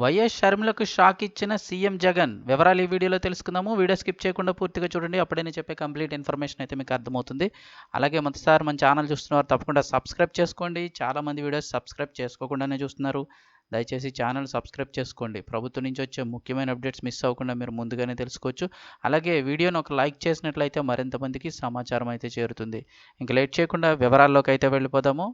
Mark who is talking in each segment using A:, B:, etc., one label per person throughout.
A: YS షర్మిలకు shock ఇచ్చిన CM Jagan. వివరాలు ఈ వీడియోలో తెలుసుకుందాము. వీడియో స్కిప్ చేయకుండా పూర్తిగా చూడండి. అప్పుడే నేను చెప్పే కంప్లీట్ ఇన్ఫర్మేషన్ అయితే మీకు అర్థమవుతుంది. అలాగే మొదటిసారి మన ఛానల్ చూస్తున్నవారు తప్పకుండా సబ్స్క్రైబ్ చేసుకోండి. చాలామంది వీడియోస్ సబ్స్క్రైబ్ చేసుకోకుండానే చూస్తున్నారు. దయచేసి ఛానల్ సబ్స్క్రైబ్ చేసుకోండి. ప్రభుత్వం నుంచి వచ్చే ముఖ్యమైన అప్డేట్స్ మిస్ అవ్వకుండా మీరు ముందుగానే తెలుసుకోవచ్చు. అలాగే వీడియోను ఒక లైక్ చేసినట్లయితే మరింత మందికి సమాచారం అయితే చేరుతుంది. ఇంక లేట్ చేయకుండా వివరాల్లోకి అయితే వెళ్ళిపోదాము.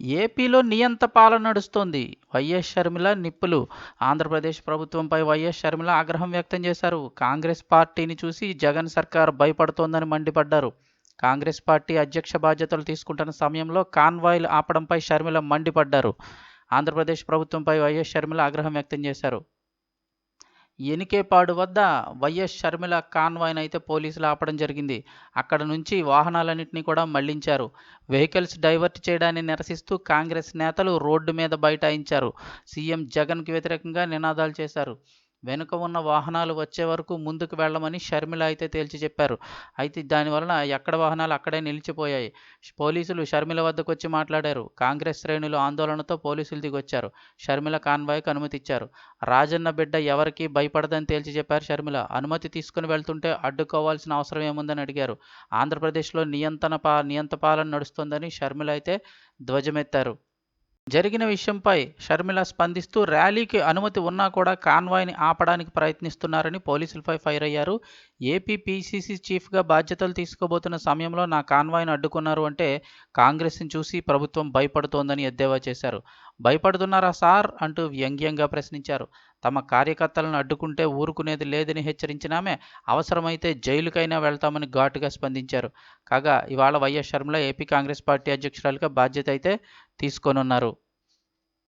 A: ఏపీలో నియంత పాలన నడుస్తోంది. వైఎస్ షర్మిల నిప్పులు. ఆంధ్రప్రదేశ్ ప్రభుత్వంపై వైఎస్ షర్మిల ఆగ్రహం వ్యక్తం చేశారు. కాంగ్రెస్ పార్టీని చూసి జగన్ సర్కార్ భయపడుతోందని మండిపడ్డారు. కాంగ్రెస్ పార్టీ అధ్యక్ష బాధ్యతలు తీసుకుంటున్న సమయంలో కాన్వాయ్లు ఆపడంపై షర్మిల మండిపడ్డారు. ఆంధ్రప్రదేశ్ ప్రభుత్వంపై వైఎస్ షర్మిల ఆగ్రహం వ్యక్తం చేశారు. ఎనికేపాడు వద్ద వైఎస్ షర్మిల కాన్వాయ్ని అయితే పోలీసులు ఆపడం జరిగింది. అక్కడ నుంచి వాహనాలన్నింటినీ కూడా మళ్ళించారు. వెహికల్స్ డైవర్ట్ చేయడాన్ని నిరసిస్తూ కాంగ్రెస్ నేతలు రోడ్డు మీద బైఠాయించారు. సీఎం జగన్కి వ్యతిరేకంగా నినాదాలు చేశారు. వెనుక ఉన్న వాహనాలు వచ్చే వరకు ముందుకు వెళ్ళమని షర్మిల అయితే తేల్చి చెప్పారు. అయితే దానివలన ఎక్కడ వాహనాలు అక్కడే నిలిచిపోయాయి? పోలీసులు షర్మిల వద్దకు వచ్చి మాట్లాడారు. కాంగ్రెస్ శ్రేణులు ఆందోళనతో పోలీసులు దిగొచ్చారు. షర్మిల కాన్వాయ్కి అనుమతి ఇచ్చారు రాజన్న బిడ్డ ఎవరికి భయపడదని తేల్చి చెప్పారు షర్మిల. అనుమతి తీసుకుని వెళ్తుంటే అడ్డుకోవాల్సిన అవసరం ఏముందని అడిగారు. ఆంధ్రప్రదేశ్లో నియంత్రణ పా నియంత పాలన షర్మిల అయితే ధ్వజమెత్తారు. జరిగిన విషయంపై షర్మిల స్పందిస్తూ ర్యాలీకి అనుమతి ఉన్నా కూడా కాన్వాయ్ని ఆపడానికి ప్రయత్నిస్తున్నారని పోలీసులపై ఫైర్ అయ్యారు. ఏపీ పీసీసీ చీఫ్గా బాధ్యతలు తీసుకోబోతున్న సమయంలో నా కాన్వాయ్ను అడ్డుకున్నారు అంటే కాంగ్రెస్ని చూసి ప్రభుత్వం భయపడుతోందని ఎద్దేవా చేశారు. భయపడుతున్నారా సార్? అంటూ వ్యంగ్యంగా ప్రశ్నించారు. తమ కార్యకర్తలను అడ్డుకుంటే ఊరుకునేది లేదని హెచ్చరించినామే. అవసరమైతే జైలుకైనా వెళ్తామని ఘాటుగా స్పందించారు. కాగా ఇవాళ YS Sharmila AP Congress party అధ్యక్షురాలుగా బాధ్యత అయితే తీసుకోనున్నారు.